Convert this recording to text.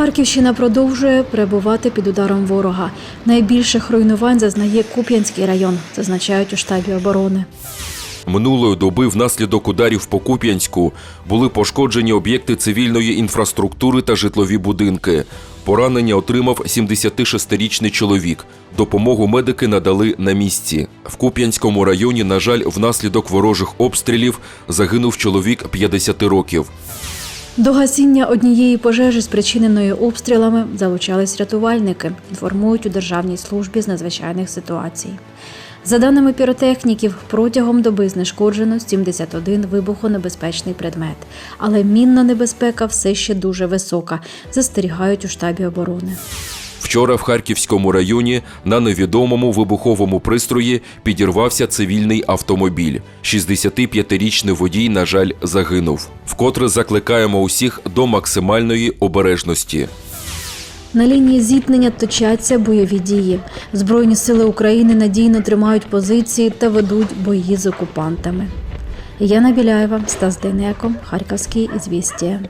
Харківщина продовжує перебувати під ударом ворога. Найбільших руйнувань зазнає Куп'янський район, зазначають у штабі оборони. Минулої доби внаслідок ударів по Куп'янську були пошкоджені об'єкти цивільної інфраструктури та житлові будинки. Поранення отримав 76-річний чоловік. Допомогу медики надали на місці. В Куп'янському районі, на жаль, внаслідок ворожих обстрілів загинув чоловік 50 років. До гасіння однієї пожежі, спричиненої обстрілами, залучались рятувальники, інформують у Державній службі з надзвичайних ситуацій. За даними піротехніків, протягом доби знешкоджено 71 вибухонебезпечний предмет. Але мінна небезпека все ще дуже висока, застерігають у штабі оборони. Вчора в Харківському районі на невідомому вибуховому пристрої підірвався цивільний автомобіль. 65-річний водій, на жаль, загинув. Вкотре закликаємо усіх до максимальної обережності. На лінії зіткнення точаться бойові дії. Збройні сили України надійно тримають позиції та ведуть бої з окупантами. Яна Біляєва, Стас Дейнеко, Харківські ізвістія.